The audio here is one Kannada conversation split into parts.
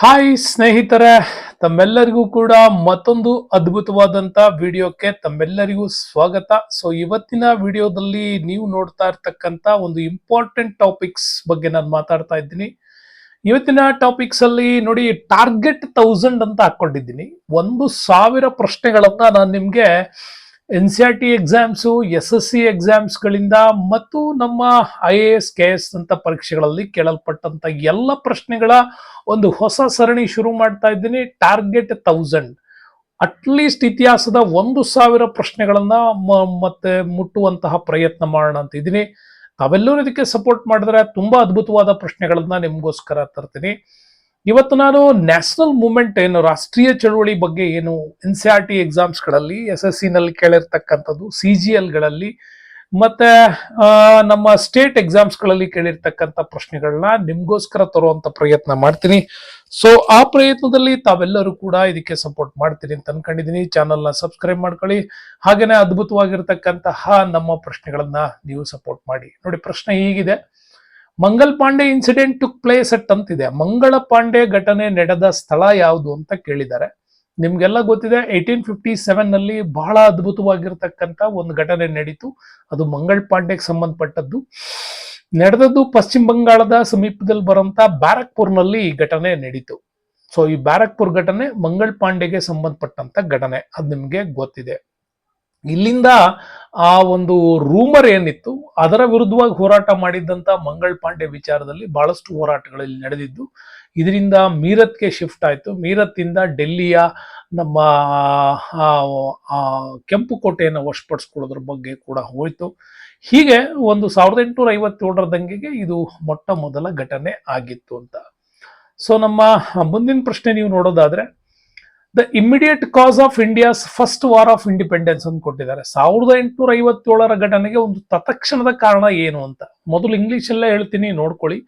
ಹಾಯ್ ಸ್ನೇಹಿತರೆ, ತಮ್ಮೆಲ್ಲರಿಗೂ ಕೂಡ ಮತ್ತೊಂದು ಅದ್ಭುತವಾದಂತ ವಿಡಿಯೋಕ್ಕೆ ತಮ್ಮೆಲ್ಲರಿಗೂ ಸ್ವಾಗತ. ಸೊ ಇವತ್ತಿನ ವಿಡಿಯೋದಲ್ಲಿ ನೀವು ನೋಡ್ತಾ ಇರ್ತಕ್ಕಂತ ಒಂದು ಇಂಪಾರ್ಟೆಂಟ್ ಟಾಪಿಕ್ಸ್ ಬಗ್ಗೆ ನಾನು ಮಾತಾಡ್ತಾ ಇದ್ದೀನಿ. ಇವತ್ತಿನ ಟಾಪಿಕ್ಸ್ ಅಲ್ಲಿ ನೋಡಿ ಟಾರ್ಗೆಟ್ ತೌಸಂಡ್ ಅಂತ ಹಾಕೊಂಡಿದ್ದೀನಿ. ಒಂದು ಸಾವಿರ ಪ್ರಶ್ನೆಗಳನ್ನ ನಾನು ನಿಮ್ಗೆ N C R T exams S S C ಎಕ್ಸಾಮ್ಸ್ಗಳಿಂದ ಮತ್ತು ನಮ್ಮ I A S K S ಅಂತ ಪರೀಕ್ಷೆಗಳಲ್ಲಿ ಕೇಳಲ್ಪಟ್ಟಂತ ಎಲ್ಲ ಪ್ರಶ್ನೆಗಳ ಒಂದು ಹೊಸ ಸರಣಿ ಶುರು ಮಾಡ್ತಾ ಇದ್ದೀನಿ. ಟಾರ್ಗೆಟ್ ತೌಸಂಡ್ ಅಟ್ಲೀಸ್ಟ್ ಇತಿಹಾಸದ ಒಂದು ಸಾವಿರ ಪ್ರಶ್ನೆಗಳನ್ನ ಮತ್ತೆ ಮುಟ್ಟುವಂತಹ ಪ್ರಯತ್ನ ಮಾಡೋಣ ಅಂತ ಇದ್ದೀನಿ. ತಾವೆಲ್ಲರೂ ಇದಕ್ಕೆ ಸಪೋರ್ಟ್ ಮಾಡಿದ್ರೆ ತುಂಬಾ ಅದ್ಭುತವಾದ ಪ್ರಶ್ನೆಗಳನ್ನ ನಿಮಗೋಸ್ಕರ ತರ್ತೀನಿ. ಇವತ್ತು ನಾನು ನ್ಯಾಷನಲ್ ಮೂವ್ಮೆಂಟ್ ಏನು, ರಾಷ್ಟ್ರೀಯ ಚಳುವಳಿ ಬಗ್ಗೆ ಏನು ಎನ್ ಸಿ ಆರ್ ಟಿ ಎಕ್ಸಾಮ್ಸ್ಗಳಲ್ಲಿ ಎಸ್ ಎಸ್ ಸಿನಲ್ಲಿ ಕೇಳಿರ್ತಕ್ಕಂಥದ್ದು ಸಿ ಜಿ ಎಲ್ಗಳಲ್ಲಿ ಮತ್ತೆ ನಮ್ಮ ಸ್ಟೇಟ್ ಎಕ್ಸಾಮ್ಸ್ಗಳಲ್ಲಿ ಕೇಳಿರ್ತಕ್ಕಂಥ ಪ್ರಶ್ನೆಗಳನ್ನ ನಿಮ್ಗೋಸ್ಕರ ತರುವಂತ ಪ್ರಯತ್ನ ಮಾಡ್ತೀನಿ. ಸೊ ಆ ಪ್ರಯತ್ನದಲ್ಲಿ ತಾವೆಲ್ಲರೂ ಕೂಡ ಇದಕ್ಕೆ ಸಪೋರ್ಟ್ ಮಾಡ್ತೀನಿ ಅಂತ ಅನ್ಕೊಂಡಿದ್ದೀನಿ. ಚಾನಲ್ನ ಸಬ್ಸ್ಕ್ರೈಬ್ ಮಾಡ್ಕೊಳ್ಳಿ. ಹಾಗೇನೆ ಅದ್ಭುತವಾಗಿರ್ತಕ್ಕಂತಹ ನಮ್ಮ ಪ್ರಶ್ನೆಗಳನ್ನ ನೀವು ಸಪೋರ್ಟ್ ಮಾಡಿ. ನೋಡಿ, ಪ್ರಶ್ನೆ ಹೀಗಿದೆ. Mangal Pandey incident took place at ಅಂತಿದೆ ಮಂಗಳ ಪಾಂಡೆ ಘಟನೆ ನಡೆದ ಸ್ಥಳ ಯಾವುದು ಅಂತ ಕೇಳಿದ್ದಾರೆ. ನಿಮ್ಗೆಲ್ಲ ಗೊತ್ತಿದೆ ಏಯ್ಟೀನ್ ಫಿಫ್ಟಿ ಸೆವೆನ್ನಲ್ಲಿ ಬಹಳ ಅದ್ಭುತವಾಗಿರ್ತಕ್ಕಂಥ ಒಂದು ಘಟನೆ ನಡೀತು. ಅದು ಮಂಗಳ್ ಪಾಂಡೆಗೆ ಸಂಬಂಧಪಟ್ಟದ್ದು. ನಡೆದದ್ದು ಪಶ್ಚಿಮ ಬಂಗಾಳದ ಸಮೀಪದಲ್ಲಿ ಬರುವಂತ ಬ್ಯಾರಕ್ಪುರ್ನಲ್ಲಿ ಈ ಘಟನೆ ನಡೀತು. ಸೊ ಈ ಬ್ಯಾರಕ್ಪುರ್ ಘಟನೆ ಮಂಗಳ್ ಪಾಂಡೆಗೆ ಸಂಬಂಧಪಟ್ಟಂತ ಘಟನೆ. ಅದು ನಿಮ್ಗೆ ಗೊತ್ತಿದೆ. ಇಲ್ಲಿಂದ ಆ ಒಂದು ರೂಮರ್ ಏನಿತ್ತು, ಅದರ ವಿರುದ್ಧವಾಗಿ ಹೋರಾಟ ಮಾಡಿದ್ದಂತ ಮಂಗಳ್ ಪಾಂಡೆ ವಿಚಾರದಲ್ಲಿ ಬಹಳಷ್ಟು ಹೋರಾಟಗಳಲ್ಲಿ ನಡೆದಿದ್ದು, ಇದರಿಂದ ಮೀರತ್ಗೆ ಶಿಫ್ಟ್ ಆಯ್ತು. ಮೀರತ್ತಿಂದ ಡೆಲ್ಲಿಯ ನಮ್ಮ ಕೆಂಪು ಕೋಟೆಯನ್ನು ವಶಪಡಿಸ್ಕೊಳ್ಳೋದ್ರ ಬಗ್ಗೆ ಕೂಡ ಹೋಯ್ತು. ಹೀಗೆ ಒಂದು ಸಾವಿರದ ಎಂಟುನೂರ ಐವತ್ತೇಳರ ದಂಗೆಗೆ ಇದು ಮೊಟ್ಟ ಮೊದಲ ಘಟನೆ ಆಗಿತ್ತು ಅಂತ. ಸೊ ನಮ್ಮ ಮುಂದಿನ ಪ್ರಶ್ನೆ ನೀವು ನೋಡೋದಾದ್ರೆ the immediate cause of India's first war of independence ಅಂತ ಕೊಟ್ಟಿದ್ದಾರೆ. ಸಾವಿರದ ಎಂಟುನೂರ ಐವತ್ತೇಳರ ಘಟನೆಗೆ ಒಂದು ತತ್ಕ್ಷಣದ ಕಾರಣ ಏನು ಅಂತ. ಮೊದಲು ಇಂಗ್ಲಿಷ್ ಅಲ್ಲೇ ಹೇಳ್ತೀನಿ, ನೋಡ್ಕೊಳ್ಳಿ.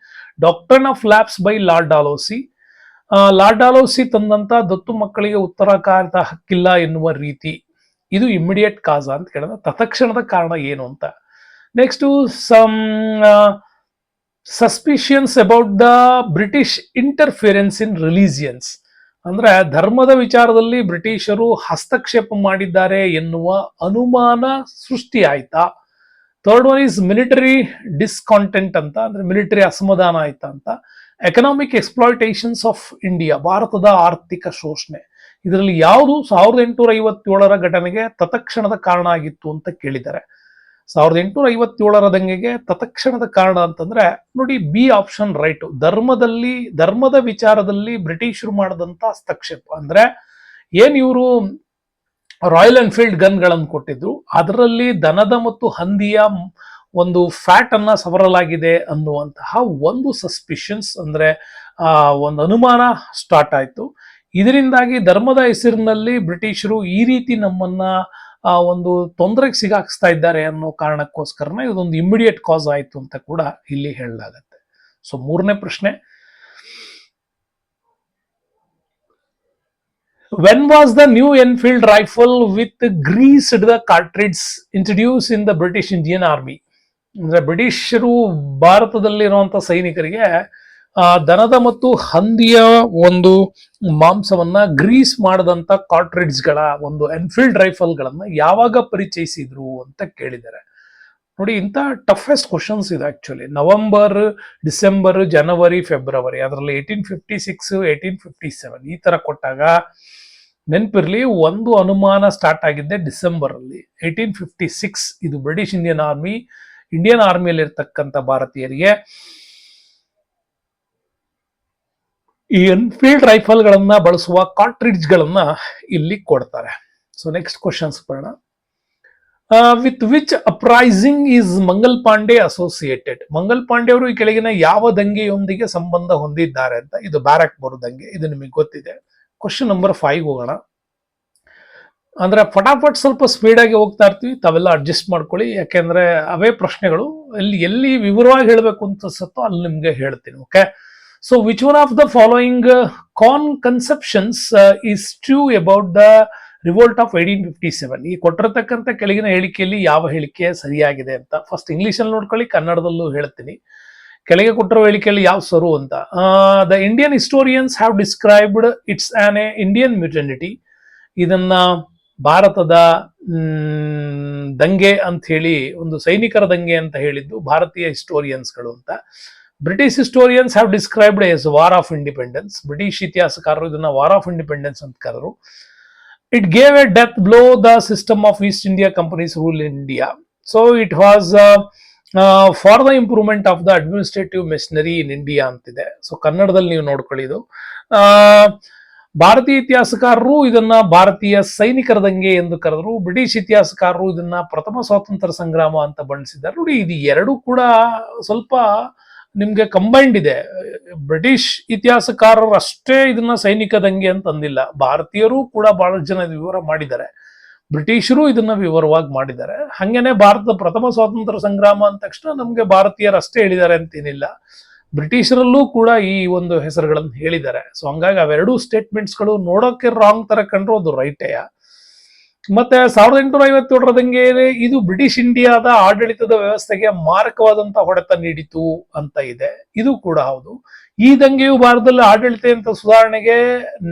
Doctrine of lapse by Lord Dalhousie Lord Dalhousie ತಂದಂತ ದತ್ತು ಮಕ್ಕಳಿಗೆ ಉತ್ತರಾಕಾರದ ಹಕ್ಕಿಲ್ಲ ಎನ್ನುವ ರೀತಿ. ಇದು ಇಮಿಡಿಯೇಟ್ ಕಾಸ್ ಅಂತ ಕೇಳಿದ ತತ್ಕ್ಷಣದ ಕಾರಣ ಏನು ಅಂತ. Next some suspicions about the British interference in religions ಅಂದ್ರೆ ಧರ್ಮದ ವಿಚಾರದಲ್ಲಿ ಬ್ರಿಟಿಷರು ಹಸ್ತಕ್ಷೇಪ ಮಾಡಿದ್ದಾರೆ ಎನ್ನುವ ಅನುಮಾನ ಸೃಷ್ಟಿ ಆಯ್ತಾ third one is military discontent ಅಂತ, ಅಂದ್ರೆ ಮಿಲಿಟರಿ ಅಸಮಾಧಾನ ಆಯ್ತಾ ಅಂತ. ಎಕನಾಮಿಕ್ ಎಕ್ಸ್ಪ್ಲಾಯಿಟೇಷನ್ಸ್ ಆಫ್ ಇಂಡಿಯಾ ಭಾರತದ ಆರ್ಥಿಕ ಶೋಷಣೆ. ಇದರಲ್ಲಿ ಯಾವುದು ಸಾವಿರದ ಎಂಟುನೂರ ಐವತ್ತೇಳರ ಘಟನೆಗೆ ತತ್ಕ್ಷಣದ ಕಾರಣ ಆಗಿತ್ತು ಅಂತ ಕೇಳಿದ್ದಾರೆ. ಸಾವಿರದ ಎಂಟುನೂರ ಐವತ್ತೇಳರ ದಂಗೆಗೆ ತತ್ಕ್ಷಣದ ಕಾರಣ ಅಂತಂದ್ರೆ, ನೋಡಿ ಬಿ ಆಪ್ಷನ್ ರೈಟ್ ಧರ್ಮದಲ್ಲಿ, ಧರ್ಮದ ವಿಚಾರದಲ್ಲಿ ಬ್ರಿಟಿಷರು ಮಾಡದಂತ ಹಸ್ತಕ್ಷೇಪ. ಅಂದ್ರೆ, ಏನ್ ಇವರು ರಾಯಲ್ ಎನ್ಫೀಲ್ಡ್ ಗನ್ಗಳನ್ನು ಕೊಟ್ಟಿದ್ರು, ಅದರಲ್ಲಿ ದನದ ಮತ್ತು ಹಂದಿಯ ಒಂದು ಫ್ಯಾಟ್ ಅನ್ನ ಸವರಲಾಗಿದೆ ಅನ್ನುವಂತಹ ಒಂದು ಸಸ್ಪಿಷನ್ಸ್ ಅಂದ್ರೆ, ಆ, ಒಂದು ಅನುಮಾನ ಸ್ಟಾರ್ಟ್ ಆಯ್ತು. ಇದರಿಂದಾಗಿ ಧರ್ಮದ ಹೆಸರಿನಲ್ಲಿ ಬ್ರಿಟಿಷರು ಈ ರೀತಿ ನಮ್ಮನ್ನ ಆ ಒಂದು ತೊಂದರೆಗೆ ಸಿಗಾಕ್ಸ್ತಾ ಇದ್ದಾರೆ ಅನ್ನೋ ಕಾರಣಕ್ಕೋಸ್ಕರನೇ ಇದೊಂದು ಇಮಿಡಿಯೇಟ್ ಕಾಸ್ ಆಯ್ತು ಅಂತ ಕೂಡ ಇಲ್ಲಿ ಹೇಳಲಾಗತ್ತೆ. ಸೊ ಮೂರನೇ ಪ್ರಶ್ನೆ. When was the new Enfield rifle with greased the cartridges introduce in the British Indian army ಅಂದ್ರೆ ಬ್ರಿಟಿಷರು ಭಾರತದಲ್ಲಿರುವಂತ ಸೈನಿಕರಿಗೆ ಆ ದನದ ಮತ್ತು ಹಂದಿಯ ಒಂದು ಮಾಂಸವನ್ನ ಗ್ರೀಸ್ ಮಾಡದಂತ ಕಾರ್ಟ್ರಿಡ್ಜ್ಗಳ ಒಂದು ಎನ್ಫೀಲ್ಡ್ ರೈಫಲ್ ಗಳನ್ನ ಯಾವಾಗ ಪರಿಚಯಿಸಿದ್ರು ಅಂತ ಕೇಳಿದ್ದಾರೆ. ನೋಡಿ, ಇಂಥ ಟಫೆಸ್ಟ್ ಕ್ವಶನ್ಸ್ ಇದೆ ಆಕ್ಚುಲಿ. ನವೆಂಬರ್, ಡಿಸೆಂಬರ್, ಜನವರಿ, ಫೆಬ್ರವರಿ ಅದರಲ್ಲಿ eighteen fifty six, eighteen fifty seven ಈ ತರ ಕೊಟ್ಟಾಗ ನೆನಪಿರ್ಲಿ ಒಂದು ಅನುಮಾನ ಸ್ಟಾರ್ಟ್ ಆಗಿದ್ದೆ ಡಿಸೆಂಬರ್ ಅಲ್ಲಿ ಏಯ್ಟೀನ್ ಫಿಫ್ಟಿ ಸಿಕ್ಸ್ ಇದು ಬ್ರಿಟಿಷ್ ಇಂಡಿಯನ್ ಆರ್ಮಿ, ಇಂಡಿಯನ್ ಆರ್ಮಿಯಲ್ಲಿ ಇರ್ತಕ್ಕಂಥ ಭಾರತೀಯರಿಗೆ. ಈ ಎನ್ಫೀಲ್ಡ್ ರೈಫಲ್ ಗಳನ್ನ ಬಳಸುವ ಕಾಟ್ರಿಡ್ಜ್ಗಳನ್ನ ಇಲ್ಲಿ ಕೊಡ್ತಾರೆ. ಸೊ ನೆಕ್ಸ್ಟ್ ಕ್ವಶನ್ಸ್ ಬರೋಣ with which uprising is Mangal Pandey associated Mangal Pandey ಅವರು ಈ ಕೆಳಗಿನ ಯಾವ ದಂಗೆಯೊಂದಿಗೆ ಸಂಬಂಧ ಹೊಂದಿದ್ದಾರೆ ಅಂತ ಇದು ಬ್ಯಾರಕ್ ಬರೋ ದಂಗೆ, ಇದು ನಿಮಗೆ ಗೊತ್ತಿದೆ. ಕ್ವಶನ್ ನಂಬರ್ ಫೈವ್ ಹೋಗೋಣ. ಅಂದ್ರೆ ಫಟಾಫಟ್ ಸ್ವಲ್ಪ ಸ್ಪೀಡಾಗಿ ಹೋಗ್ತಾ ಇರ್ತೀವಿ, ತಾವೆಲ್ಲ ಅಡ್ಜಸ್ಟ್ ಮಾಡ್ಕೊಳ್ಳಿ. ಯಾಕೆಂದ್ರೆ ಅವೇ ಪ್ರಶ್ನೆಗಳು, ಎಲ್ಲಿ ಎಲ್ಲಿ ವಿವರವಾಗಿ ಹೇಳಬೇಕು ಅಂತ ಅನ್ಸುತ್ತೋ ಅಲ್ಲಿ ನಿಮ್ಗೆ ಹೇಳ್ತೀನಿ okay so which one of the following con conceptions is true about the revolt of eighteen fifty seven ಈ ಕೊಟ್ಟಿರತಕ್ಕಂಥ ಕೆಳಗಿನ ಹೇಳಿಕೆಯಲ್ಲಿ ಯಾವ ಹೇಳಿಕೆ ಸರಿಯಾಗಿದೆ ಅಂತ ಫಸ್ಟ್ ಇಂಗ್ಲಿಷ್ ಅಲ್ಲಿ ನೋಡ್ಕೊಳ್ಳಿ, ಕನ್ನಡದಲ್ಲೂ ಹೇಳ್ತೀನಿ. ಕೆಳಗೆ ಕೊಟ್ಟಿರೋ ಹೇಳಿಕೆಯಲ್ಲಿ ಯಾವ ಸರು ಅಂತ? The Indian historians have described its on a Indian mutiny ಇದನ್ನ ಭಾರತದ ದಂಗೆ ಅಂತ ಹೇಳಿ, ಒಂದು ಸೈನಿಕರ ದಂಗೆ ಅಂತ ಹೇಳಿದ್ದು ಭಾರತೀಯ ಹಿಸ್ಟೋರಿಯನ್ಸ್ಗಳು ಅಂತ. British historians have described as war of independence British ಇತಿಹಾಸಕಾರರು ಇದನ್ನ ವಾರ್ ಆಫ್ ಇಂಡಿಪೆಂಡೆನ್ಸ್ ಅಂತ ಕರೆದ್ರು it gave a death blow the system of East India company's rule in India so it was for the improvement of the administrative machinery in India ಅಂತಿದೆ ಸೊ ಕನ್ನಡದಲ್ಲಿ ನೀವು ನೋಡ್ಕೊಳ್ಳಿ ಆ, ಭಾರತೀಯ ಇತಿಹಾಸಕಾರರು ಇದನ್ನ ಭಾರತೀಯ ಸೈನಿಕರ ದಂಗೆ ಎಂದು ಕರೆದರು ಬ್ರಿಟಿಷ್ ಇತಿಹಾಸಕಾರರು ಇದನ್ನ ಪ್ರಥಮ ಸ್ವಾತಂತ್ರ್ಯ ಸಂಗ್ರಾಮ ಅಂತ ಬಣ್ಣಿಸಿದ್ದಾರೆ ನೋಡಿ ಇದು ಎರಡು ಕೂಡ ಸ್ವಲ್ಪ ನಿಮ್ಗೆ ಕಂಬೈಂಡ್ ಇದೆ. ಬ್ರಿಟಿಷ್ ಇತಿಹಾಸಕಾರರು ಅಷ್ಟೇ ಇದನ್ನ ಸೈನಿಕ ದಂಗೆ ಅಂತ ಅಂದಿಲ್ಲ. ಭಾರತೀಯರು ಕೂಡ ಬಹಳಷ್ಟು ಜನ ವಿವರ ಮಾಡಿದ್ದಾರೆ. ಬ್ರಿಟಿಷರು ಇದನ್ನ ವಿವರವಾಗಿ ಮಾಡಿದ್ದಾರೆ. ಹಂಗೇನೆ ಭಾರತದ ಪ್ರಥಮ ಸ್ವಾತಂತ್ರ್ಯ ಸಂಗ್ರಾಮ ಅಂದ ತಕ್ಷಣ ನಮ್ಗೆ ಭಾರತೀಯರು ಅಷ್ಟೇ ಹೇಳಿದ್ದಾರೆ ಅಂತೇನಿಲ್ಲ. ಬ್ರಿಟಿಷರಲ್ಲೂ ಕೂಡ ಈ ಒಂದು ಹೆಸರುಗಳನ್ನು ಹೇಳಿದ್ದಾರೆ. ಸೊ ಹಂಗಾಗಿ ಅವೆರಡೂ ಸ್ಟೇಟ್ಮೆಂಟ್ಸ್ಗಳು ನೋಡೋಕೆ ರಾಂಗ್ ತರ ಕಂಡ್ರೆ ಅದು ರೈಟೇಯ ಮತ್ತೆ ಸಾವಿರದ ಎಂಟುನೂರ ಐವತ್ತೇಳರ ದಂಗೆ ಇದು ಬ್ರಿಟಿಷ್ ಇಂಡಿಯಾದ ಆಡಳಿತದ ವ್ಯವಸ್ಥೆಗೆ ಮಾರಕವಾದಂತ ಹೊಡೆತ ನೀಡಿತು ಅಂತ ಇದೆ. ಇದು ಕೂಡ ಹೌದು. ಈ ದಂಗೆಯು ಭಾರತದಲ್ಲಿ ಆಡಳಿತ ಅಂತ ಸುಧಾರಣೆಗೆ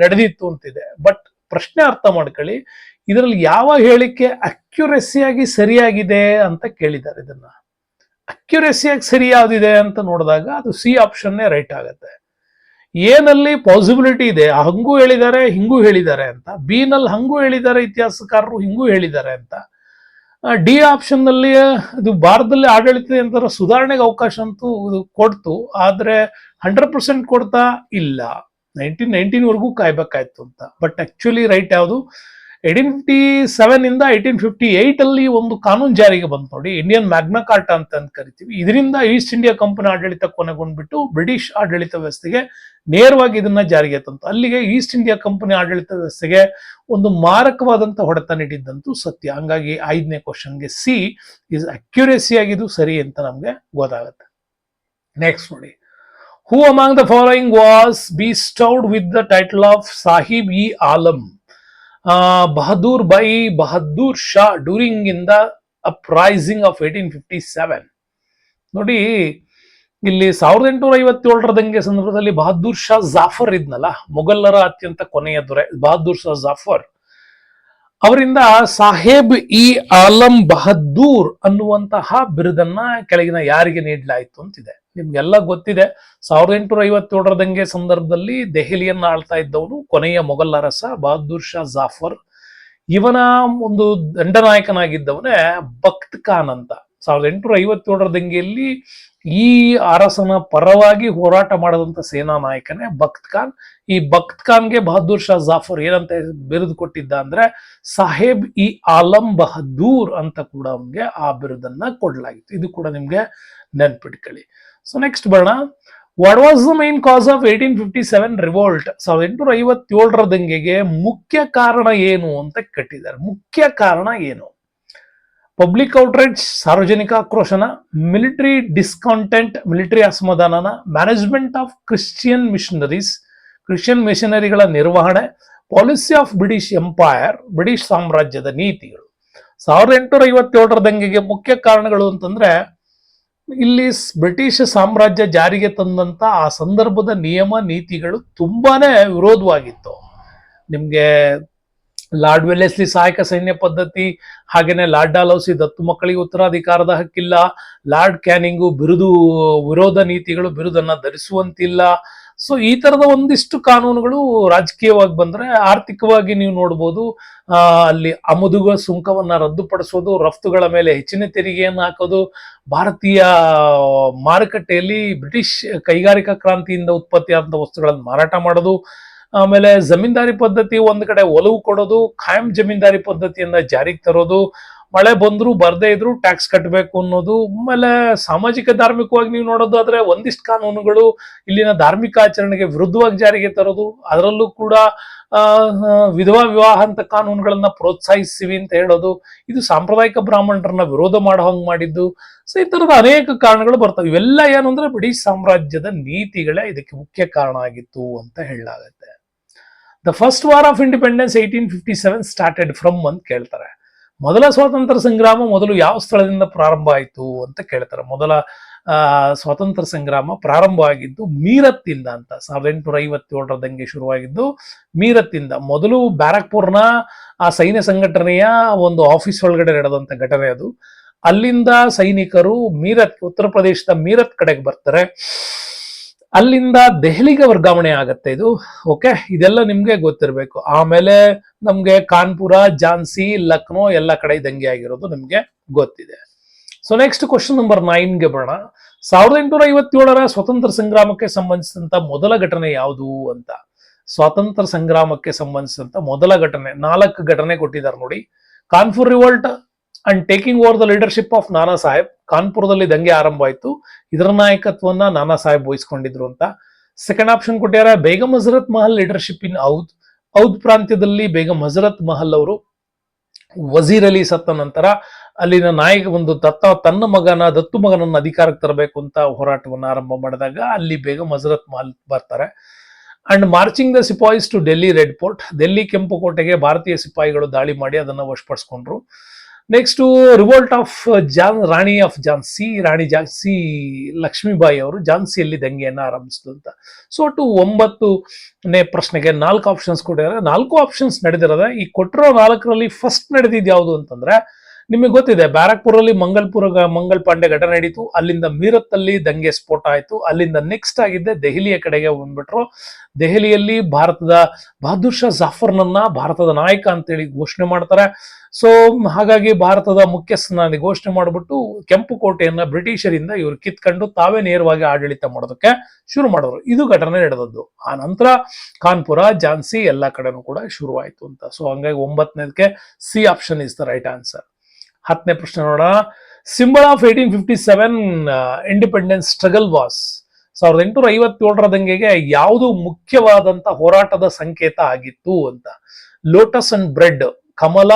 ನಡೆದಿತ್ತು ಅಂತಿದೆ ಬಟ್ ಪ್ರಶ್ನೆ ಅರ್ಥ ಮಾಡ್ಕೊಳ್ಳಿ, ಇದರಲ್ಲಿ ಯಾವ ಹೇಳಿಕೆ ಅಕ್ಯುರೆಸಿಯಾಗಿ ಸರಿಯಾಗಿದೆ ಅಂತ ಕೇಳಿದ್ದಾರೆ ಇದನ್ನ. ಅಕ್ಯುರೆಸಿಯಾಗಿ ಸರಿ ಇದೆ ಅಂತ ನೋಡಿದಾಗ ಅದು ಸಿ ಆಪ್ಷನ್ನೇ ರೈಟ್ ಆಗುತ್ತೆ. ಏನಲ್ಲಿ ಪಾಸಿಬಿಲಿಟಿ ಇದೆ, ಹಂಗೂ ಹೇಳಿದ್ದಾರೆ, ಹಿಂಗೂ ಹೇಳಿದ್ದಾರೆ ಅಂತ. ಬಿ ನಲ್ಲಿ ಹಂಗೂ ಹೇಳಿದ್ದಾರೆ ಇತಿಹಾಸಕಾರರು, ಹಿಂಗೂ ಹೇಳಿದ್ದಾರೆ ಅಂತ. ಡಿ ಆಪ್ಷನ್ನಲ್ಲಿ ಇದು ಭಾರತದಲ್ಲಿ ಆಡಳಿತ ಯಂತ್ರ ಸುಧಾರಣೆಗೆ ಅವಕಾಶ ಅಂತೂ ಕೊಡ್ತು, ಆದ್ರೆ ಹಂಡ್ರೆಡ್ ಪರ್ಸೆಂಟ್ ಕೊಡ್ತಾ ಇಲ್ಲ. ನೈನ್ಟೀನ್ ನೈನ್ಟೀನ್ ವರೆಗೂ ಕಾಯ್ಬೇಕಾಯ್ತು ಅಂತ. ಬಟ್ ಆಕ್ಚುಲಿ ರೈಟ್ ಯಾವುದು? ಏಯ್ಟೀನ್ ಫಿಫ್ಟಿ ಸೆವೆನ್ ಇಂದ ಏಯ್ಟೀನ್ ಫಿಫ್ಟಿ ಏಟ್ ಅಲ್ಲಿ ಒಂದು ಕಾನೂನು ಜಾರಿಗೆ ಬಂತು ನೋಡಿ ಇಂಡಿಯನ್ ಮ್ಯಾಗ್ನಾ ಕಾರ್ಟ ಅಂತ ಕರಿತೀವಿ. ಇದರಿಂದ ಈಸ್ಟ್ ಇಂಡಿಯಾ ಕಂಪನಿ ಆಡಳಿತ ಕೊನೆಗೊಂಡ್ಬಿಟ್ಟು ಬ್ರಿಟಿಷ್ ಆಡಳಿತ ವ್ಯವಸ್ಥೆಗೆ ನೇರವಾಗಿ ಇದನ್ನ ಜಾರಿಗೆ ತಂತು. ಅಲ್ಲಿಗೆ ಈಸ್ಟ್ ಇಂಡಿಯಾ ಕಂಪನಿ ಆಡಳಿತ ವ್ಯವಸ್ಥೆಗೆ ಒಂದು ಮಾರಕವಾದಂತ ಹೊಡೆತ ನೀಡಿದ್ದಂತೂ ಸತ್ಯ. ಹಂಗಾಗಿ ಐದನೇ ಕ್ವಶನ್ಗೆ ಸಿ ಇಸ್ ಅಕ್ಯುರೇಸಿ ಆಗಿದ್ದು ಸರಿ ಅಂತ ನಮ್ಗೆ ಗೊತ್ತಾಗುತ್ತೆ. ನೆಕ್ಸ್ಟ್ ನೋಡಿ. Who among the following was bestowed with the title of Sahib e Alam Bahadur by Bahadur Shah during in the uprising of eighteen fifty seven ನೋಡಿ ಇಲ್ಲಿ ಸಾವಿರದ ಎಂಟುನೂರ ಐವತ್ತೇಳರ ದಂಗೆ ಸಂದರ್ಭದಲ್ಲಿ ಬಹದ್ದೂರ್ ಶಾ ಜಾಫರ್ ಇದ್ನಲ್ಲ, ಮೊಘಲರ ಅತ್ಯಂತ ಕೊನೆಯ ದೊರೆ, ಬಹದ್ದೂರ್ ಶಾ ಜಾಫರ್. ಅವರಿಂದ ಸಾಹೇಬ್ ಇ ಆಲಂ ಬಹದ್ದೂರ್ ಅನ್ನುವಂತಹ ಬಿರುದನ್ನ ಕೆಳಗಿನ ಯಾರಿಗೆ ನೀಡಲಾಯಿತು ಅಂತಿದೆ. ನಿಮ್ಗೆಲ್ಲ ಗೊತ್ತಿದೆ, ಸಾವಿರದ ಎಂಟುನೂರ ಐವತ್ತೇಳರ ದಂಗೆ ಸಂದರ್ಭದಲ್ಲಿ ದೆಹಲಿಯನ್ನ ಆಳ್ತಾ ಇದ್ದವನು ಕೊನೆಯ ಮೊಘಲ್ ಅರಸ ಬಹದ್ದೂರ್ ಶಾ ಜಾಫರ್. ಇವನ ಒಂದು ದಂಡನಾಯಕನಾಗಿದ್ದವನೇ ಬಕ್ತ್ ಖಾನ್ ಅಂತ. ಸಾವಿರದ ಎಂಟುನೂರ ಐವತ್ತೇಳರ ದಂಗೆಯಲ್ಲಿ ಈ ಅರಸನ ಪರವಾಗಿ ಹೋರಾಟ ಮಾಡದಂತ ಸೇನಾ ನಾಯಕನೇ ಬಕ್ತ್ ಖಾನ್. ಈ ಬಕ್ತ್ ಖಾನ್ಗೆ ಬಹದ್ದೂರ್ ಶಾ ಜಾಫರ್ ಏನಂತ ಬಿರುದು ಕೊಟ್ಟಿದ್ದ ಅಂದ್ರೆ ಸಾಹೇಬ್ ಇ ಆಲಂ ಬಹದ್ದೂರ್ ಅಂತ ಕೂಡ ಅವನಿಗೆ ಆ ಬಿರುದನ್ನ ಕೊಡಲಾಗಿತ್ತು. ಇದು ಕೂಡ ನಿಮ್ಗೆ ನೆನ್ಪಿಟ್ಕೊಳ್ಳಿ. ಸೊ ನೆಕ್ಸ್ಟ್ ಬರೋಣ. What was the main cause of eighteen fifty seven revolt ಸಾವಿರದ ಎಂಟುನೂರ ಐವತ್ತೇಳರ ದಂಗೆಗೆ ಮುಖ್ಯ ಕಾರಣ ಏನು ಅಂತ ಕಟ್ಟಿದ್ದಾರೆ. ಮುಖ್ಯ ಕಾರಣ ಏನು? ಪಬ್ಲಿಕ್ ಔಟ್ರೇಜ್ ಸಾರ್ವಜನಿಕ ಆಕ್ರೋಶನ military discontent military ಅಸಮಾಧಾನನ management of Christian missionaries Christian ಮಿಷನರಿಗಳ ನಿರ್ವಹಣೆ policy of British empire British ಸಾಮ್ರಾಜ್ಯದ ನೀತಿಗಳು. ಸಾವಿರದ ಎಂಟುನೂರ ಐವತ್ತೇಳರ ದಂಗೆಗೆ ಮುಖ್ಯ ಕಾರಣಗಳು ಅಂತಂದ್ರೆ, ಇಲ್ಲಿ ಬ್ರಿಟಿಷ್ ಸಾಮ್ರಾಜ್ಯ ಜಾರಿಗೆ ತಂದಂತ ಆ ಸಂದರ್ಭದ ನಿಯಮ, ನೀತಿಗಳು ತುಂಬಾನೇ ವಿರೋಧವಾಗಿತ್ತು. ನಿಮ್ಗೆ ಲಾರ್ಡ್ ವೆಲ್ಲೆಸ್ಲಿ ಸಹಾಯಕ ಸೈನ್ಯ ಪದ್ಧತಿ ಹಾಗೇನೆ ಲಾರ್ಡ್ ಡಾಲೌಸಿ ದತ್ತು ಮಕ್ಕಳಿಗೆ ಉತ್ತರಾಧಿಕಾರದ ಹಕ್ಕಿಲ್ಲ. ಲಾರ್ಡ್ ಕ್ಯಾನಿಂಗು ಬಿರುದು, ವಿರೋಧ ನೀತಿಗಳು ಬಿರುದನ್ನ ಧರಿಸುವಂತಿಲ್ಲ. ಸೊ ಈ ತರದ ಒಂದಿಷ್ಟು ಕಾನೂನುಗಳು ರಾಜಕೀಯವಾಗಿ ಬಂದ್ರೆ ಆರ್ಥಿಕವಾಗಿ ನೀವು ನೋಡ್ಬೋದು ಅಲ್ಲಿ ಆಮದುಗಳ ಸುಂಕವನ್ನ ರದ್ದುಪಡಿಸೋದು, ರಫ್ತುಗಳ ಮೇಲೆ ಹೆಚ್ಚಿನ ತೆರಿಗೆಯನ್ನು ಹಾಕೋದು, ಭಾರತೀಯ ಮಾರುಕಟ್ಟೆಯಲ್ಲಿ ಬ್ರಿಟಿಷ್ ಕೈಗಾರಿಕಾ ಕ್ರಾಂತಿಯಿಂದ ಉತ್ಪತ್ತಿಯಾದಂಥ ವಸ್ತುಗಳನ್ನು ಮಾರಾಟ ಮಾಡೋದು ಆಮೇಲೆ ಜಮೀನ್ದಾರಿ ಪದ್ಧತಿ ಒಂದ್ ಕಡೆ ಒಲವು ಕೊಡೋದು, ಖಾಯಂ ಜಮೀನ್ದಾರಿ ಪದ್ಧತಿಯನ್ನ ಜಾರಿಗೆ ತರೋದು, ಮಳೆ ಬಂದ್ರು ಬರದೇ ಇದ್ರು ಟ್ಯಾಕ್ಸ್ ಕಟ್ಟಬೇಕು ಅನ್ನೋದು, ಆಮೇಲೆ ಸಾಮಾಜಿಕ ಧಾರ್ಮಿಕವಾಗಿ ನೀವು ನೋಡೋದಾದ್ರೆ ಒಂದಿಷ್ಟು ಕಾನೂನುಗಳು ಇಲ್ಲಿನ ಧಾರ್ಮಿಕ ಆಚರಣೆಗೆ ವಿರುದ್ಧವಾಗಿ ಜಾರಿಗೆ ತರೋದು, ಅದರಲ್ಲೂ ಕೂಡ ವಿಧವಾ ವಿವಾಹ ಅಂತ ಕಾನೂನುಗಳನ್ನ ಪ್ರೋತ್ಸಾಹಿಸ್ತೀವಿ ಅಂತ ಹೇಳೋದು, ಇದು ಸಾಂಪ್ರದಾಯಿಕ ಬ್ರಾಹ್ಮಣರನ್ನ ವಿರೋಧ ಮಾಡೋ ಹಂಗ್ ಮಾಡಿದ್ದು, ಸೊ ಈ ತರದ ಅನೇಕ ಕಾರಣಗಳು ಬರ್ತವೆ. ಇವೆಲ್ಲ ಏನು ಅಂದ್ರೆ ಬ್ರಿಟಿಷ್ ಸಾಮ್ರಾಜ್ಯದ ನೀತಿಗಳೇ ಇದಕ್ಕೆ ಮುಖ್ಯ ಕಾರಣ ಆಗಿತ್ತು ಅಂತ ಹೇಳಲಾಗತ್ತೆ. The first war of independence eighteen fifty seven started from ಅಂತ ಕೇಳ್ತಾರೆ. ಮೊದಲ ಸ್ವಾತಂತ್ರ್ಯ ಸಂಗ್ರಾಮ ಮೊದಲು ಯಾವ ಸ್ಥಳದಿಂದ ಪ್ರಾರಂಭ ಆಯಿತು ಅಂತ ಕೇಳ್ತಾರೆ. ಮೊದಲ ಸ್ವಾತಂತ್ರ್ಯ ಸಂಗ್ರಾಮ ಪ್ರಾರಂಭ ಆಗಿದ್ದು ಮೀರತ್ತಿಂದ ಅಂತ. ಸಾವಿರದ ಎಂಟುನೂರ ಐವತ್ತೇಳರ ದಂಗೆ ಶುರುವಾಗಿದ್ದು ಮೀರತ್ತಿಂದ. ಮೊದಲು ಬ್ಯಾರಕ್ಪುರ್ನ ಆ ಸೈನ್ಯ ಸಂಘಟನೆಯ ಒಂದು ಆಫೀಸ್ ಒಳಗಡೆ ನಡೆದಂತ ಘಟನೆ ಅದು. ಅಲ್ಲಿಂದ ಸೈನಿಕರು ಮೀರತ್, ಉತ್ತರ ಪ್ರದೇಶದ ಮೀರತ್ ಕಡೆಗೆ ಬರ್ತಾರೆ. ಅಲ್ಲಿಂದ ದೆಹಲಿಗೆ ವರ್ಗಾವಣೆ ಆಗತ್ತೆ ಇದು. ಓಕೆ ಇದೆಲ್ಲ ನಿಮ್ಗೆ ಗೊತ್ತಿರಬೇಕು. ಆಮೇಲೆ ನಮ್ಗೆ ಕಾನ್ಪುರ, ಝಾನ್ಸಿ, ಲಕ್ನೋ ಎಲ್ಲ ಕಡೆ ದಂಗೆ ಆಗಿರೋದು ನಿಮ್ಗೆ ಗೊತ್ತಿದೆ. ಸೊ ನೆಕ್ಸ್ಟ್ ಕ್ವಶನ್ ನಂಬರ್ ನೈನ್ಗೆ ಬರೋಣ. ಸಾವಿರದ ಎಂಟುನೂರ ಐವತ್ತೇಳರ ಸ್ವತಂತ್ರ ಸಂಗ್ರಾಮಕ್ಕೆ ಸಂಬಂಧಿಸಿದಂತ ಮೊದಲ ಘಟನೆ ಯಾವುದು ಅಂತ. ಸ್ವಾತಂತ್ರ್ಯ ಸಂಗ್ರಾಮಕ್ಕೆ ಸಂಬಂಧಿಸಿದಂತ ಮೊದಲ ಘಟನೆ, ನಾಲ್ಕು ಘಟನೆ ಕೊಟ್ಟಿದ್ದಾರೆ ನೋಡಿ. Kanpur revolt and taking over the leadership of Nana Sahib ಕಾನ್ಪುರದಲ್ಲಿ ದಂಗೆ ಆರಂಭ ಆಯಿತು ಇದರ ನಾಯಕತ್ವವನ್ನ ನಾನಾ ಸಾಹೇಬ್ ವಹಿಸ್ಕೊಂಡಿದ್ರು ಅಂತ. ಸೆಕೆಂಡ್ ಆಪ್ಷನ್ ಕೊಟ್ಟಿದ್ದಾರೆ, ಬೇಗಂ ಹಜರತ್ ಮಹಲ್ ಲೀಡರ್ಶಿಪ್ ಇನ್ ಔದ್ ಔದ್ ಪ್ರಾಂತ್ಯದಲ್ಲಿ ಬೇಗಂ ಹಜರತ್ ಮಹಲ್ ಅವರು ವಜೀರ್ ಅಲಿ ಸತ್ತ ನಂತರ ಅಲ್ಲಿನ ನಾಯಕ ಒಂದು ದತ್ತ, ತನ್ನ ಮಗನ, ದತ್ತು ಮಗನನ್ನ ಅಧಿಕಾರಕ್ಕೆ ತರಬೇಕು ಅಂತ ಹೋರಾಟವನ್ನು ಆರಂಭ ಮಾಡಿದಾಗ ಅಲ್ಲಿ ಬೇಗಂ ಹಜರತ್ ಮಹಲ್ ಬರ್ತಾರೆ. And marching the sepoys to Delhi red fort Delhi ಕೆಂಪು ಕೋಟೆಗೆ ಭಾರತೀಯ ಸಿಪಾಯಿಗಳು ದಾಳಿ ಮಾಡಿ ಅದನ್ನು ವಶಪಡಿಸ್ಕೊಂಡ್ರು. ನೆಕ್ಸ್ಟ್ ರಿವೋಲ್ಟ್ ಆಫ್ ಜಾನ್ ರಾಣಿ ಆಫ್ ಝಾನ್ಸಿ ರಾಣಿ ಝಾನ್ಸಿ ಲಕ್ಷ್ಮೀಬಾಯಿ ಅವರು ಝಾನ್ಸಿಯಲ್ಲಿ ದಂಗೆಯನ್ನು ಆರಂಭಿಸಿದ್ರು ಅಂತ. ಸೊ ಟು ಒಂಬತ್ತನೇ ಪ್ರಶ್ನೆಗೆ ನಾಲ್ಕು ಆಪ್ಷನ್ಸ್ ಕೊಟ್ಟಿದ್ದಾರೆ. ನಾಲ್ಕು ಆಪ್ಷನ್ಸ್ ನಡೆದಿರೋದ. ಈ ಕೊಟ್ಟಿರೋ ನಾಲ್ಕರಲ್ಲಿ ಫಸ್ಟ್ ನಡೆದಿದ್ದು ಯಾವುದು ಅಂತಂದ್ರೆ ನಿಮಗೆ ಗೊತ್ತಿದೆ ಬ್ಯಾರಕ್ಪುರಲ್ಲಿ ಮಂಗಲ್ಪುರ ಮಂಗಲ್ ಪಾಂಡೆ ಘಟನೆ ನಡೀತು. ಅಲ್ಲಿಂದ ಮೀರತ್ತಲ್ಲಿ ದಂಗೆ ಸ್ಫೋಟ ಆಯಿತು. ಅಲ್ಲಿಂದ ನೆಕ್ಸ್ಟ್ ಆಗಿದ್ದೆ, ದೆಹಲಿಯ ಕಡೆಗೆ ಬಂದ್ಬಿಟ್ರು. ದೆಹಲಿಯಲ್ಲಿ ಭಾರತದ ಬಹದ್ದೂರ್ ಶಾ ಜಾಫರ್ನನ್ನ ಭಾರತದ ನಾಯಕ ಅಂತೇಳಿ ಘೋಷಣೆ ಮಾಡ್ತಾರೆ. ಸೊ ಹಾಗಾಗಿ ಭಾರತದ ಮುಖ್ಯಸ್ಥನ ಘೋಷಣೆ ಮಾಡಿಬಿಟ್ಟು ಕೆಂಪು ಕೋಟೆಯನ್ನ ಬ್ರಿಟಿಷರಿಂದ ಇವರು ಕಿತ್ಕೊಂಡು ತಾವೇ ನೇರವಾಗಿ ಆಡಳಿತ ಮಾಡೋದಕ್ಕೆ ಶುರು ಮಾಡಿದ್ರು. ಇದು ಘಟನೆ ನಡೆದದ್ದು. ಆ ನಂತರ ಕಾನ್ಪುರ ಝಾನ್ಸಿ ಎಲ್ಲ ಕಡೆನೂ ಕೂಡ ಶುರುವಾಯಿತು ಅಂತ. ಸೊ ಹಂಗಾಗಿ ಒಂಬತ್ತನೇದಕ್ಕೆ C option is the right answer ಹತ್ತನೇ ಪ್ರಶ್ನೆ ನೋಡೋಣ. Symbol of eighteen fifty seven independence struggle was ಸಾವಿರದ ಎಂಟುನೂರ ಐವತ್ತೇಳರ ದಂಗೆಗೆ ಯಾವುದು ಮುಖ್ಯವಾದಂತ ಹೋರಾಟದ ಸಂಕೇತ ಆಗಿತ್ತು ಅಂತ. ಲೋಟಸ್ ಅಂಡ್ ಬ್ರೆಡ್ ಕಮಲ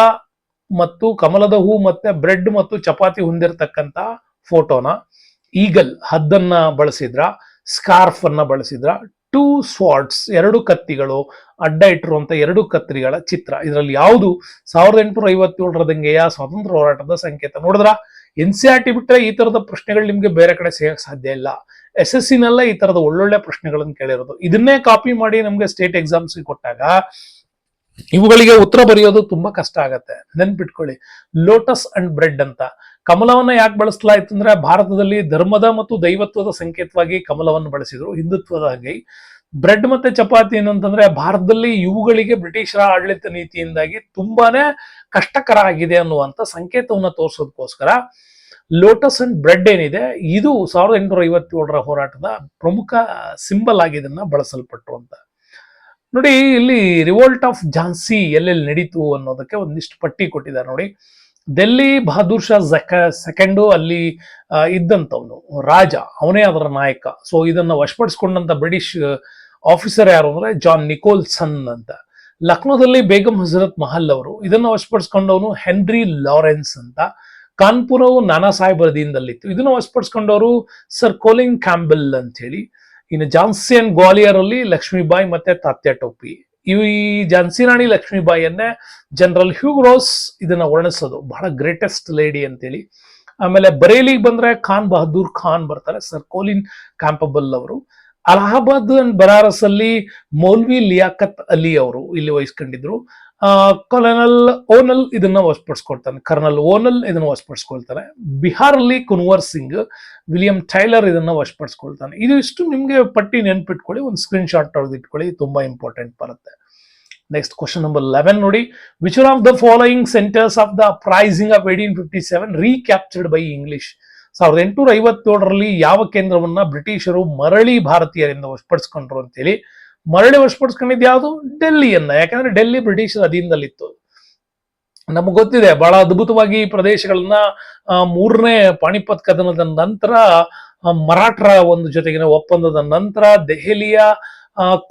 ಮತ್ತು ಕಮಲದ ಹೂ ಮತ್ತೆ ಬ್ರೆಡ್ ಮತ್ತು ಚಪಾತಿ ಹೊಂದಿರತಕ್ಕಂತ ಫೋಟೋನ ಈಗಲ್ ಹದ್ದನ್ನ ಬಳಸಿದ್ರ. ಸ್ಕಾರ್ಫ್ ಅನ್ನ ಬಳಸಿದ್ರ. ಟೂ ಸ್ವಾಟ್ಸ್ ಎರಡು ಕತ್ತಿಗಳು, ಅಡ್ಡ ಇಟ್ಟಿರುವಂತ ಎರಡು ಕತ್ತಿಗಳ ಚಿತ್ರ. ಇದರಲ್ಲಿ ಯಾವುದು? ಸಾವಿರದ ಎಂಟುನೂರ ಐವತ್ತೇಳರ ದಂಗೆಯ ಸ್ವಾತಂತ್ರ್ಯ ಹೋರಾಟದ ಸಂಕೇತ. ನೋಡಿದ್ರ? ಎನ್ ಸಿ ಆರ್ ಟಿ ಬಿಟ್ಟರೆ ಈ ತರದ ಪ್ರಶ್ನೆಗಳು ನಿಮ್ಗೆ ಬೇರೆ ಕಡೆ ಸೇರಕ್ ಸಾಧ್ಯ ಇಲ್ಲ. ಎಸ್ ಎಸ್ ನಲ್ಲೇ ಈ ತರದ ಒಳ್ಳೊಳ್ಳೆ ಪ್ರಶ್ನೆಗಳನ್ನು ಕೇಳಿರೋದು. ಇದನ್ನೇ ಕಾಪಿ ಮಾಡಿ ನಮ್ಗೆ ಸ್ಟೇಟ್ ಎಕ್ಸಾಮ್ಸ್ ಕೊಟ್ಟಾಗ ಇವುಗಳಿಗೆ ಉತ್ತರ ಬರೆಯೋದು ತುಂಬಾ ಕಷ್ಟ ಆಗತ್ತೆ. ನೆನ್ಪಿಟ್ಕೊಳ್ಳಿ. ಲೋಟಸ್ ಅಂಡ್ ಬ್ರೆಡ್ ಅಂತ. ಕಮಲವನ್ನ ಯಾಕೆ ಬಳಸಲಾಯ್ತು ಅಂದ್ರೆ ಭಾರತದಲ್ಲಿ ಧರ್ಮದ ಮತ್ತು ದೈವತ್ವದ ಸಂಕೇತವಾಗಿ ಕಮಲವನ್ನು ಬಳಸಿದ್ರು, ಹಿಂದುತ್ವದ ಹಾಗೆ. ಬ್ರೆಡ್ ಮತ್ತೆ ಚಪಾತಿ ಏನಂತಂದ್ರೆ ಭಾರತದಲ್ಲಿ ಇವುಗಳಿಗೆ ಬ್ರಿಟಿಷರ ಆಡಳಿತ ನೀತಿಯಿಂದಾಗಿ ತುಂಬಾನೇ ಕಷ್ಟಕರ ಆಗಿದೆ ಅನ್ನುವಂತ ಸಂಕೇತವನ್ನ ತೋರಿಸೋದಕ್ಕೋಸ್ಕರ ಲೋಟಸ್ ಅಂಡ್ ಬ್ರೆಡ್ ಏನಿದೆ, ಇದು ಸಾವಿರದ ಎಂಟುನೂರ ಐವತ್ತೇಳರ ಹೋರಾಟದ ಪ್ರಮುಖ ಸಿಂಬಲ್ ಆಗಿ ಇದನ್ನ ಬಳಸಲ್ಪಟ್ರು ಅಂತ. ನೋಡಿ, ಇಲ್ಲಿ ರಿವೋಲ್ಟ್ ಆಫ್ ಝಾನ್ಸಿ ಎಲ್ಲೆಲ್ಲಿ ನಡೀತು ಅನ್ನೋದಕ್ಕೆ ಒಂದಿಷ್ಟು ಪಟ್ಟಿ ಕೊಟ್ಟಿದ್ದಾರೆ ನೋಡಿ. ದೆಲ್ಲಿ ಬಹದ್ದೂರ್ ಶಾ ಸೆಕೆಂಡು ಅಲ್ಲಿ ಇದ್ದಂಥವನು, ರಾಜ, ಅವನೇ ಅದರ ನಾಯಕ. ಸೊ ಇದನ್ನ ವಶಪಡಿಸ್ಕೊಂಡಂತ ಬ್ರಿಟಿಷ್ ಆಫೀಸರ್ ಯಾರು ಅಂದ್ರೆ ಜಾನ್ ನಿಕೋಲ್ಸನ್ ಅಂತ. ಲಕ್ನೋದಲ್ಲಿ ಬೇಗಂ ಹಜರತ್ ಮಹಲ್ ಅವರು, ಇದನ್ನ ವಶಪಡಿಸ್ಕೊಂಡವನು ಹೆನ್ರಿ ಲಾರೆನ್ಸ್ ಅಂತ. ಕಾನ್ಪುರವು ನಾನಾ ಸಾಹೇಬ್ ಅಧೀನದಲ್ಲಿತ್ತು ಇದನ್ನ ವಶಪಡಿಸ್ಕೊಂಡವರು ಸರ್ ಕೋಲಿಂಗ್ ಕ್ಯಾಂಬೆಲ್ ಅಂತ ಹೇಳಿ ಇನ್ನು ಅಂಡ್ ಗ್ವಾಲಿಯರ್ ಅಲ್ಲಿ ಲಕ್ಷ್ಮೀಬಾಯಿ ಮತ್ತೆ ತಾತ್ಯ ಟೋಪಿ. ಈ ಝಾನ್ಸಿ ರಾಣಿ ಲಕ್ಷ್ಮೀಬಾಯಿಯನ್ನೇ ಜನರಲ್ ಹ್ಯೂಗ್ರೋಸ್ ಇದನ್ನ ವರ್ಣಿಸೋದು. ಬಹಳ ಗ್ರೇಟೆಸ್ಟ್ ಲೇಡಿ ಅಂತೇಳಿ. ಆಮೇಲೆ ಬರೇಲಿಗೆ ಬಂದ್ರೆ ಖಾನ್ ಬಹದ್ದೂರ್ ಖಾನ್ ಬರ್ತಾರೆ, ಸರ್ ಕೋಲಿನ್ ಕ್ಯಾಂಪಬಲ್ ಅವರು. ಅಲಹಾಬಾದ್ ಅಂಡ್ ಬನಾರಸ್ ಅಲ್ಲಿ ಮೌಲ್ವಿ ಲಿಯಾಕತ್ ಅಲಿ ಅವರು ಇಲ್ಲಿ ವಹಿಸ್ಕೊಂಡಿದ್ರು. ಆ ಕರ್ನಲ್ ಓನಲ್ ಇದನ್ನ ವಶಪಡಿಸ್ಕೊಳ್ತಾನೆ. ಕರ್ನಲ್ ಓನಲ್ ಇದನ್ನ ವಶಪಡಿಸ್ಕೊಳ್ತಾನೆ. ಬಿಹಾರಲ್ಲಿ ಕುನ್ವರ್ ಸಿಂಗ್ ವಿಲಿಯಂ ಟೈಲರ್ ಇದನ್ನ ವಶಪಡಿಸ್ಕೊಳ್ತಾನೆ. ಇದು ಇಷ್ಟು ನಿಮಗೆ ಪಟ್ಟಿ ನೆನ್ಪಿಟ್ಕೊಳ್ಳಿ, ಒಂದು ಸ್ಕ್ರೀನ್ ಶಾಟ್ ಇಟ್ಕೊಳ್ಳಿ ತುಂಬಾ ಇಂಪಾರ್ಟೆಂಟ್ ಬರುತ್ತೆ. ನೆಕ್ಸ್ಟ್ ಕ್ವಶನ್ ನಂಬರ್ ಲೆವೆನ್ ನೋಡಿ. Which of the following centres of the uprising of eighteen fifty seven recaptured by English ಸಾವಿರದ ಎಂಟುನೂರ ಐವತ್ತೇಳರಲ್ಲಿ ಯಾವ ಕೇಂದ್ರವನ್ನ ಬ್ರಿಟಿಷರು ಮರಳಿ ಭಾರತೀಯರಿಂದ ವಶಪಡಿಸ್ಕೊಂಡ್ರು ಅಂತೇಳಿ. ಮರಳಿ ವಶಪಡಿಸ್ಕೊಂಡಿದ್ದು ಯಾವುದು? ಡೆಲ್ಲಿಯನ್ನ. ಯಾಕಂದ್ರೆ ಡೆಲ್ಲಿ ಬ್ರಿಟಿಷ್ ಅಧೀನದಲ್ಲಿತ್ತು. ನಮಗೆ ಗೊತ್ತಿದೆ, ಬಹಳ ಅದ್ಭುತವಾಗಿ ಈ ಪ್ರದೇಶಗಳನ್ನ ಮೂರನೇ ಪಾಣಿಪತ್ ಕದನದ ನಂತರ ಮರಾಠರ ಒಂದು ಜೊತೆಗಿನ ಒಪ್ಪಂದದ ನಂತರ, ದೆಹಲಿಯ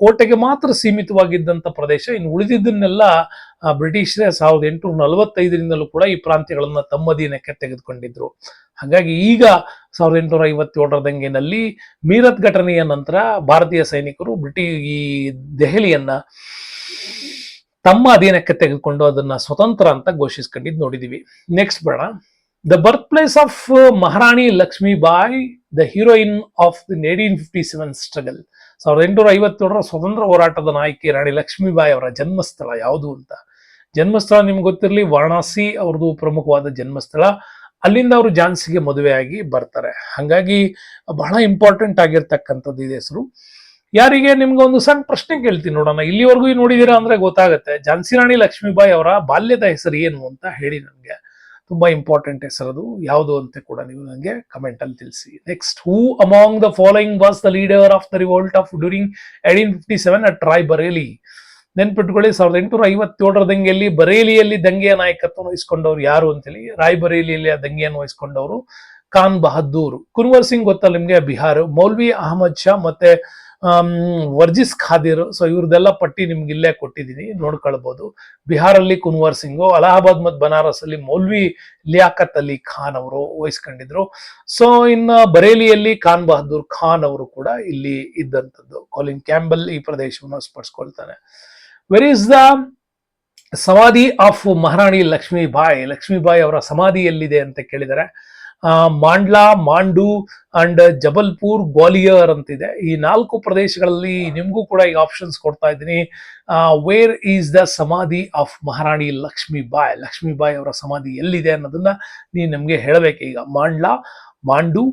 ಕೋಟೆಗೆ ಮಾತ್ರ ಸೀಮಿತವಾಗಿದ್ದಂತ ಪ್ರದೇಶ. ಇನ್ನು ಉಳಿದಿದ್ದನ್ನೆಲ್ಲ ಬ್ರಿಟಿಷರೇ ಸಾವಿರದ ಎಂಟುನೂರ ನಲವತ್ತೈದರಿಂದಲೂ ಕೂಡ ಈ ಪ್ರಾಂತ್ಯಗಳನ್ನ ತಮ್ಮದೀನಕ್ಕೆ ತೆಗೆದುಕೊಂಡಿದ್ರು. ಹಾಗಾಗಿ ಈಗ ಸಾವಿರದ ಎಂಟುನೂರ ಐವತ್ತೇಳರ ದಂಗೆನಲ್ಲಿ ಮೀರತ್ ಘಟನೆಯ ನಂತರ ಭಾರತೀಯ ಸೈನಿಕರು ಬ್ರಿಟಿ, ಈ ದೆಹಲಿಯನ್ನ ತಮ್ಮ ಅಧೀನಕ್ಕೆ ತೆಗೆದುಕೊಂಡು ಅದನ್ನ ಸ್ವತಂತ್ರ ಅಂತ ಘೋಷಿಸ್ಕೊಂಡಿದ್ದು ನೋಡಿದೀವಿ. ನೆಕ್ಸ್ಟ್ ಬೇಡ the birth place of Maharani Lakshmibai the heroine of the eighteen fifty seven struggle ಸಾವಿರದ ಎಂಟುನೂರ ಐವತ್ತೇಳರ ಸ್ವತಂತ್ರ ಹೋರಾಟದ ನಾಯಕಿ ರಾಣಿ ಲಕ್ಷ್ಮೀಬಾಯಿ ಅವರ ಜನ್ಮಸ್ಥಳ ಯಾವುದು ಅಂತ? ಜನ್ಮಸ್ಥಳ ನಿಮ್ಗೆ ಗೊತ್ತಿರಲಿ, ವಾರಣಾಸಿ ಅವ್ರದ್ದು ಪ್ರಮುಖವಾದ ಜನ್ಮಸ್ಥಳ. ಅಲ್ಲಿಂದ ಅವರು ಝಾನ್ಸಿಗೆ ಮದುವೆಯಾಗಿ ಬರ್ತಾರೆ. ಹಾಗಾಗಿ ಬಹಳ ಇಂಪಾರ್ಟೆಂಟ್ ಆಗಿರ್ತಕ್ಕಂಥದ್ದು ಇದೆ ಹೆಸರು. ಯಾರಿಗೆ ನಿಮ್ಗೆ ಒಂದು ಸಣ್ಣ ಪ್ರಶ್ನೆ ಕೇಳ್ತೀನಿ ನೋಡೋಣ. ಇಲ್ಲಿವರೆಗೂ ನೋಡಿದೀರಾ ಅಂದ್ರೆ ಗೊತ್ತಾಗುತ್ತೆ. ಝಾನ್ಸಿ ರಾಣಿ ಲಕ್ಷ್ಮೀಬಾಯಿ ಅವರ ಬಾಲ್ಯದ ಹೆಸರು ಏನು ಅಂತ ಹೇಳಿ ನನಗೆ. ತುಂಬಾ ಇಂಪಾರ್ಟೆಂಟ್ ಹೆಸರದು ಯಾವುದು ಅಂತ ಕೂಡ ನೀವು ನನಗೆ ಕಮೆಂಟ್ ಅಲ್ಲಿ ತಿಳಿಸಿ. Next who among the following was the leader of the revolt of during eighteen fifty seven at Rae Bareli ನೆನ್ಪಿಟ್ಕೊಳ್ಳಿ, ಸಾವಿರದ ಎಂಟುನೂರ ಐವತ್ತೇಳರ ದಂಗೆಯಲ್ಲಿ ಬರೇಲಿಯಲ್ಲಿ ದಂಗೆಯ ನಾಯಕತ್ವ ವಹಿಸ್ಕೊಂಡವ್ರು ಯಾರು ಅಂತೇಳಿ ರಾಯ್ ಬರೇಲಿಯಲ್ಲಿ ಆ ದಂಗೆಯನ್ನು ವಹಿಸಿಕೊಂಡವರು ಖಾನ್ ಬಹದ್ದೂರ್. ಕುನ್ವರ್ ಸಿಂಗ್ ಗೊತ್ತಲ್ಲ ನಿಮಗೆ? ಬಿಹಾರ್. ಮೌಲ್ವಿ ಅಹಮದ್ ಶಾ ಮತ್ತೆ ವರ್ಜಿಸ್ ಖಾದಿರ್ ಸೊ ಇವ್ರದ್ದೆಲ್ಲ ಪಟ್ಟಿ ನಿಮ್ಗೆ ಇಲ್ಲೇ ಕೊಟ್ಟಿದ್ದೀನಿ ನೋಡ್ಕೊಳ್ಬಹುದು ಬಿಹಾರಲ್ಲಿ ಕುನ್ವರ್ ಸಿಂಗು, ಅಲಹಾಬಾದ್ ಮತ್ತು ಬನಾರಸ್ ಅಲ್ಲಿ ಮೌಲ್ವಿ ಲಿಯಾಕತ್ ಅಲಿ ಖಾನ್ ಅವರು ವಹಿಸ್ಕೊಂಡಿದ್ರು. ಸೊ ಇನ್ನ ಬರೇಲಿಯಲ್ಲಿ ಖಾನ್ ಬಹದ್ದೂರ್ ಖಾನ್ ಅವರು ಕೂಡ ಇಲ್ಲಿ ಇದ್ದಂಥದ್ದು. ಕಾಲಿನ್ ಕ್ಯಾಂಬಲ್ ಈ ಪ್ರದೇಶವನ್ನು ಸ್ಪರ್ಶಿಸ್ಕೊಳ್ತಾನೆ where is the samadhi of Maharani Lakshmibai? Lakshmibai ಅವರ ಸಮಾಧಿ ಎಲ್ಲಿದೆ ಅಂತ ಕೇಳಿದರೆ. ಮಾಂಡ್ಲಾ, ಮಾಂಡು ಅಂಡ್ ಜಬಲ್ಪುರ್ ಗ್ವಾಲಿಯರ್ ಅಂತಿದೆ. ಈ ನಾಲ್ಕು ಪ್ರದೇಶಗಳಲ್ಲಿ ನಿಮಗೂ ಕೂಡ ಈಗ ಆಪ್ಷನ್ಸ್ ಕೊಡ್ತಾ ಇದ್ದೀನಿ. Where is the samadhi of Maharani Lakshmibai Lakshmibai ಅವರ ಸಮಾಧಿ ಎಲ್ಲಿದೆ ಅನ್ನೋದನ್ನ ನೀ ನಮಗೆ ಹೇಳಬೇಕು. ಈಗ ಮಾಂಡ್ಲಾ, ಮಾಂಡು,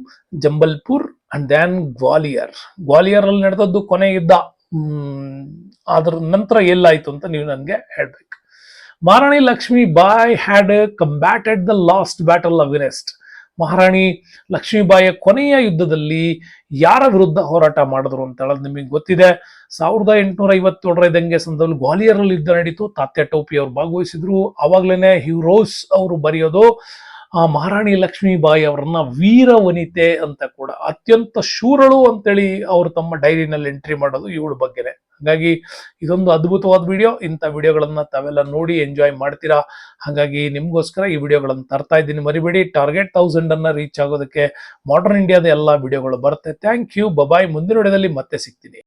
ಜಂಬಲ್ಪುರ್ ಅಂಡ್ ದೆನ್ ಗ್ವಾಲಿಯರ್. ಗ್ವಾಲಿಯರ್ ಅಲ್ಲಿ ನಡೆದದ್ದು ಕೊನೆ ಯುದ್ಧ. ಅದ್ರ ನಂತರ ಎಲ್ಲಾಯ್ತು ಅಂತ ನೀವು ನನಗೆ ಹೇಳ್ಬೇಕು. Maharani Lakshmi Bai had combated the last battle ಅವಿನೆಸ್ಟ್ ವಿನೆಸ್ಟ್ Maharani ಲಕ್ಷ್ಮೀಬಾಯಿಯ ಕೊನೆಯ ಯುದ್ಧದಲ್ಲಿ ಯಾರ ವಿರುದ್ಧ ಹೋರಾಟ ಮಾಡಿದ್ರು ಅಂತ ಹೇಳೋದು ನಿಮಗೆ ಗೊತ್ತಿದೆ. ಸಾವಿರದ ಎಂಟುನೂರ ಐವತ್ತೇಳರ ದಂಗೆ ಸಂದರ್ಭದಲ್ಲಿ ಗ್ವಾಲಿಯರಲ್ಲಿ ಯುದ್ಧ ನಡೀತು. ತಾತ್ಯ ಟೋಪಿ ಅವರು ಭಾಗವಹಿಸಿದ್ರು. ಅವಾಗ್ಲೇನೆ ಹ್ಯೂರೋಸ್ ಅವರು ಬರೆಯೋದು, ಆ ಮಹಾರಾಣಿ ಲಕ್ಷ್ಮೀಬಾಯಿ ಅವರನ್ನ ವೀರ ವನಿತೆ ಅಂತ ಕೂಡ. ಅತ್ಯಂತ ಶೂರಳು ಅಂತೇಳಿ ಅವರು ತಮ್ಮ ಡೈರಿನಲ್ಲಿ ಎಂಟ್ರಿ ಮಾಡೋದು ಇವಳ ಬಗ್ಗೆನೆ. ಹಾಗಾಗಿ ಇದೊಂದು ಅದ್ಭುತವಾದ ವಿಡಿಯೋ ಇಂಥ ವಿಡಿಯೋಗಳನ್ನ ತಾವೆಲ್ಲ ನೋಡಿ ಎಂಜಾಯ್ ಮಾಡ್ತೀರಾ? ಹಾಗಾಗಿ ನಿಮ್ಗೋಸ್ಕರ ಈ ವಿಡಿಯೋಗಳನ್ನು ತರ್ತಾ ಇದ್ದೀನಿ. ಮರಿಬೇಡಿ, ಟಾರ್ಗೆಟ್ ತೌಸಂಡ್ ಅನ್ನ ರೀಚ್ ಆಗೋದಕ್ಕೆ ಮಾಡರ್ನ್ ಇಂಡಿಯಾದ ಎಲ್ಲ ವಿಡಿಯೋಗಳು ಬರುತ್ತೆ. ಥ್ಯಾಂಕ್ ಯು ಬಬಾಯ್ ಮುಂದಿನ ವಿಡಿಯೋದಲ್ಲಿ ಮತ್ತೆ ಸಿಗ್ತೀನಿ.